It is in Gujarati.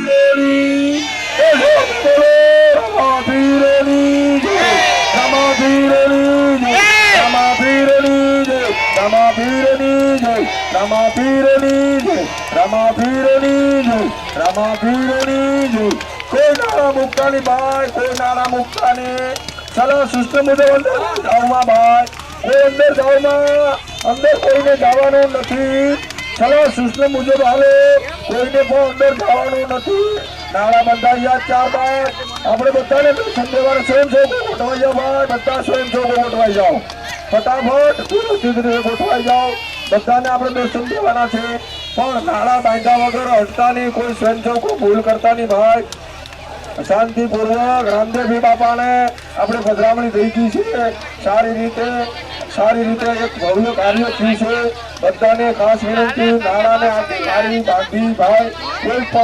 રમાધીરની એ બોલો રમાધીરની જય. રમાધીરની જય. રમાધીરની જય. રમાધીરની જય. રમાધીરની જય. રમાધીરની જય. રમાધીરની જય. કોઈ નાણા મુક્તાની ભાઈ કોઈ નાણા મુક્તાની ચલો સિસ્ટમ મુજબ અંદર જાઓમાં ભાઈ કોઈ અંદર જાઓમાં અંદર કોઈને જવાનું નથી ચલો સિસ્ટમ મુજબ હાલે. કોઈને પણ અંદર જવાનું નથી. નાણા બંધાઈ ગયા ચાર બાર. આપણે બધાને દર્શન દેવાના સ્વયંસેવકો ગોઠવાઈ જાઓ ભાઈ. બધા સ્વયંસેવકો ગોઠવાઈ જાઓ. ફટાફટ વ્યવસ્થિત રીતે ગોઠવાઈ જાઓ. બધાને આપણે દર્શન દેવાના છે. પણ નાળા બાંધ્યા વગર હટતા નહીં. કોઈ સ્વયંસેવકો ભૂલ કરતા નહીં ભાઈ. શાંતિપૂર્વક રામદેવજી બાપાને આપણે પધરામણી થઈ ગઈ છે. સારી રીતે સારી રીતે એક ભવ્ય કાર્ય થયું છે. બધાને ખાસ વિનંતી, નાણાને આપી મારી ભાગી ભાઈ કોઈ પણ